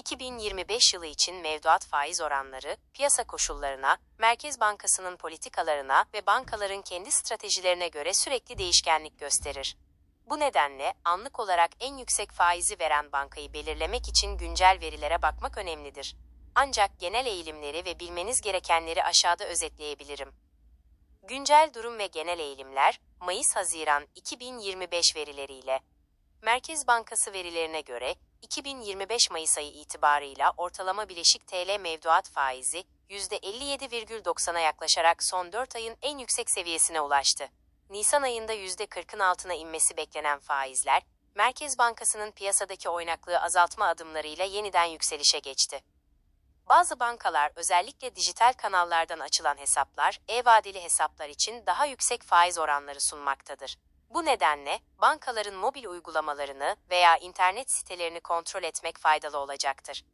2025 yılı için mevduat faiz oranları, piyasa koşullarına, Merkez Bankası'nın politikalarına ve bankaların kendi stratejilerine göre sürekli değişkenlik gösterir. Bu nedenle anlık olarak en yüksek faizi veren bankayı belirlemek için güncel verilere bakmak önemlidir. Ancak genel eğilimleri ve bilmeniz gerekenleri aşağıda özetleyebilirim. Güncel durum ve genel eğilimler Mayıs-Haziran 2025 verileriyle Merkez Bankası verilerine göre 2025 Mayıs ayı itibarıyla ortalama bileşik TL mevduat faizi %57,90'a yaklaşarak son 4 ayın en yüksek seviyesine ulaştı. Nisan ayında %40'ın altına inmesi beklenen faizler, Merkez Bankası'nın piyasadaki oynaklığı azaltma adımlarıyla yeniden yükselişe geçti. Bazı bankalar özellikle dijital kanallardan açılan hesaplar, e-vadeli hesaplar için daha yüksek faiz oranları sunmaktadır. Bu nedenle bankaların mobil uygulamalarını veya internet sitelerini kontrol etmek faydalı olacaktır.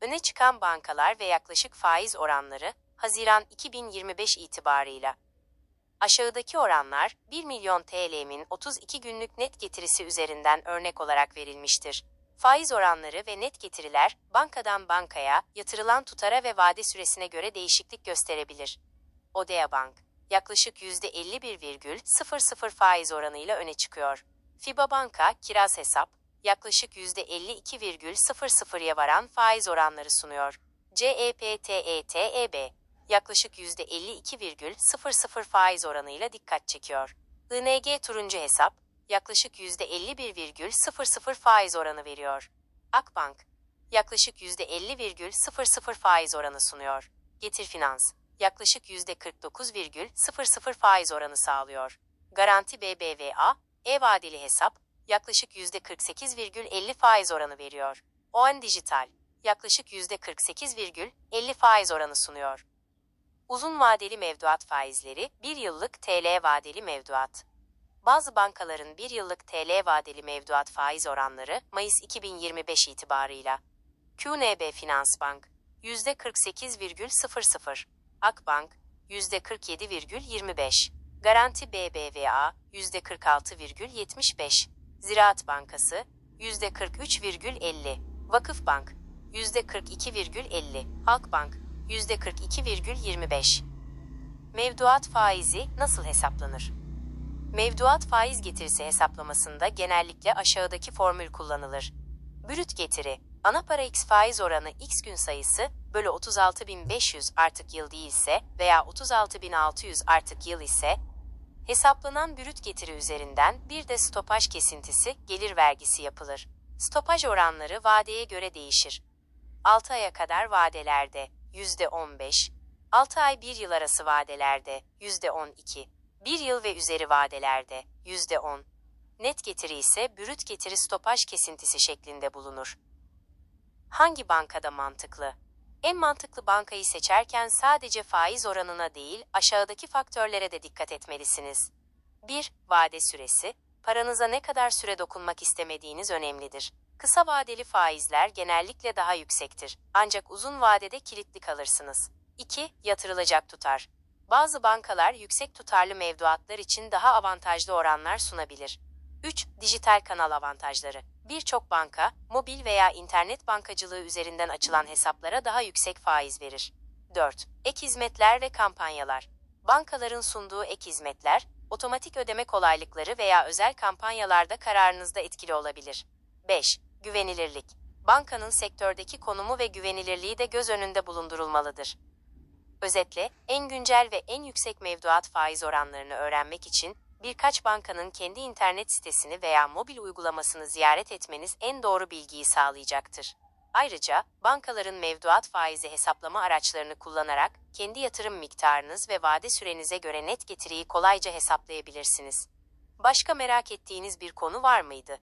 Öne çıkan bankalar ve yaklaşık faiz oranları Haziran 2025 itibarıyla Aşağıdaki oranlar 1 milyon TL'min 32 günlük net getirisi üzerinden örnek olarak verilmiştir. Faiz oranları ve net getiriler bankadan bankaya, yatırılan tutara ve vade süresine göre değişiklik gösterebilir. Odea Bank yaklaşık %51,00 faiz oranıyla öne çıkıyor. FIBA Banka kiraz hesap yaklaşık %52,00'ya varan faiz oranları sunuyor. CEPTETEB yaklaşık %52,00 faiz oranıyla dikkat çekiyor. ING turuncu hesap yaklaşık %51,00 faiz oranı veriyor. Akbank yaklaşık %50,00 faiz oranı sunuyor. Getir Finans yaklaşık %49,00 faiz oranı sağlıyor. Garanti BBVA e-vadeli hesap yaklaşık %48,50 faiz oranı veriyor. ON Dijital yaklaşık %48,50 faiz oranı sunuyor. Uzun vadeli mevduat faizleri 1 yıllık TL vadeli mevduat. Bazı bankaların 1 yıllık TL vadeli mevduat faiz oranları Mayıs 2025 itibarıyla QNB Finans Bank %48,00, Akbank %47,25, Garanti BBVA %46,75, Ziraat Bankası %43,50, Vakıfbank %42,50, Halkbank %42,25. Mevduat faizi nasıl hesaplanır? Mevduat faiz getirisi hesaplamasında genellikle aşağıdaki formül kullanılır. Brüt getiri, ana para x faiz oranı x gün sayısı bölü 36.500 artık yıl değilse veya 36.600 artık yıl ise, hesaplanan brüt getiri üzerinden bir de stopaj kesintisi gelir vergisi yapılır. Stopaj oranları vadeye göre değişir. 6 aya kadar vadelerde %15, 6 ay 1 yıl arası vadelerde %12, 1 yıl ve üzeri vadelerde %10. Net getiri ise brüt getiri stopaj kesintisi şeklinde bulunur. Hangi bankada mantıklı? En mantıklı bankayı seçerken sadece faiz oranına değil, aşağıdaki faktörlere de dikkat etmelisiniz. 1. Vade süresi. Paranıza ne kadar süre dokunmak istemediğiniz önemlidir. Kısa vadeli faizler genellikle daha yüksektir. Ancak uzun vadede kilitli kalırsınız. 2. Yatırılacak tutar. Bazı bankalar yüksek tutarlı mevduatlar için daha avantajlı oranlar sunabilir. 3. Dijital kanal avantajları. Birçok banka, mobil veya internet bankacılığı üzerinden açılan hesaplara daha yüksek faiz verir. 4. Ek hizmetler ve kampanyalar. Bankaların sunduğu ek hizmetler, otomatik ödeme kolaylıkları veya özel kampanyalarda kararınızda etkili olabilir. 5. Güvenilirlik. Bankanın sektördeki konumu ve güvenilirliği de göz önünde bulundurulmalıdır. Özetle, en güncel ve en yüksek mevduat faiz oranlarını öğrenmek için birkaç bankanın kendi internet sitesini veya mobil uygulamasını ziyaret etmeniz en doğru bilgiyi sağlayacaktır. Ayrıca, bankaların mevduat faizi hesaplama araçlarını kullanarak kendi yatırım miktarınız ve vade sürenize göre net getiriyi kolayca hesaplayabilirsiniz. Başka merak ettiğiniz bir konu var mıydı?